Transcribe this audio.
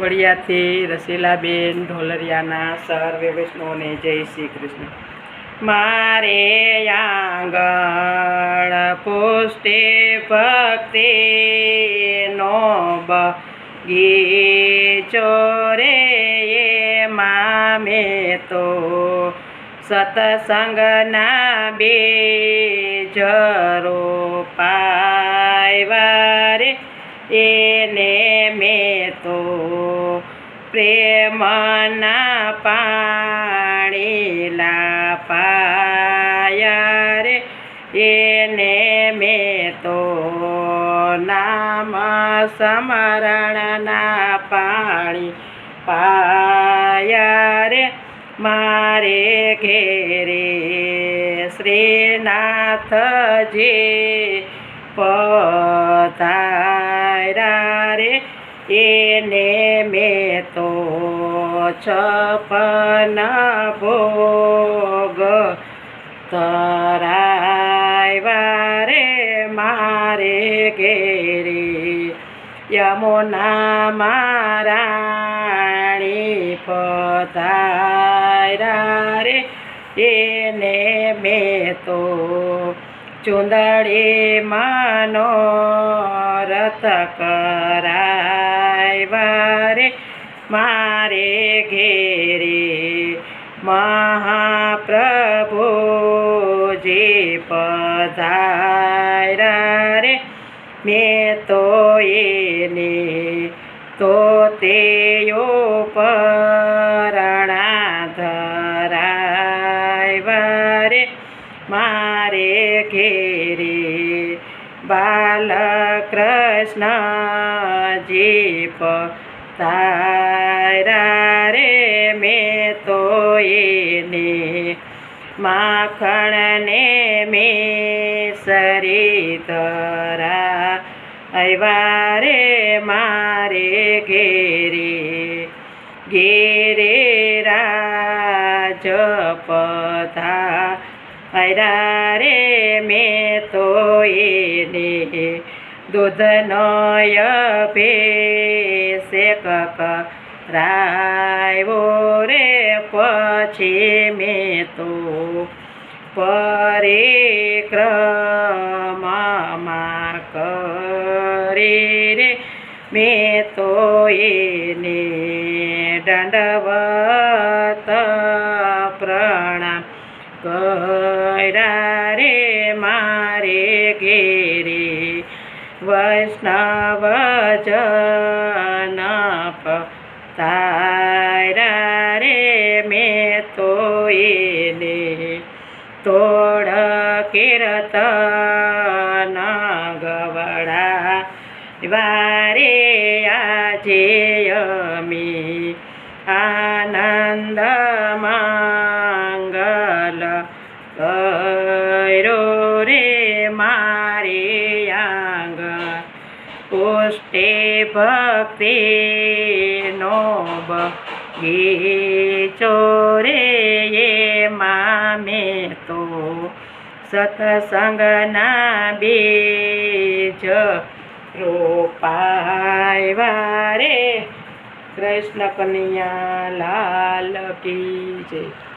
વડિયાથી રસીલાબેન ઢોલરિયાના સર્વે વૈષ્ણવને જય શ્રી કૃષ્ણ. મારે આંગણ પુષ્ટે ભક્તિ નો બગીચો રે એમાં મેં તો સતસંગના બીજ રોપાયવા રે એને મેં તો પ્રેમના પાણીલા પાયા રે. એને મેં તો નામ સ્મરણના પાણી પાયા રે. મારે ઘેરે શ્રીનાથજી પધાર્યા રે, એને મેં તો છપન ભોગ તરાયવા રે, મારે ઘેરે યમુના મારાણી પધારા રે, એને મેં તો ચુંદડી માનો રથ કરાયવા રે. મારે ઘેરે મહાપ્રભુજી પધાર્યા રે. મેં તો એને ઘેરે કૃષ્ણ જીપ રે મેં તો એને માખણને મેં સરી તરા આવ્યા રે મારે ઘેરે. ઘેરે રાજ પધા આવ્યા રે મેં તો એને દૂધનો કક કરાવ્યો રે. પછી મેં તો પરિક્રમામાં કરી રે. મેં તો એને દંડવત રે મારે ઘેરે વૈષ્ણવ જન તારા રે મેં તો એને તોડ કીર્તન ગવડા વારે આજે અમી આનંદ ગયરો રે મારે આંગ પુષ્ટે ભક્તિ નો બગીચો રે એ મેં તો સત્સંગના બીજ રોપાયવા વારે કૃષ્ણ કનૈયા લાલ કી જય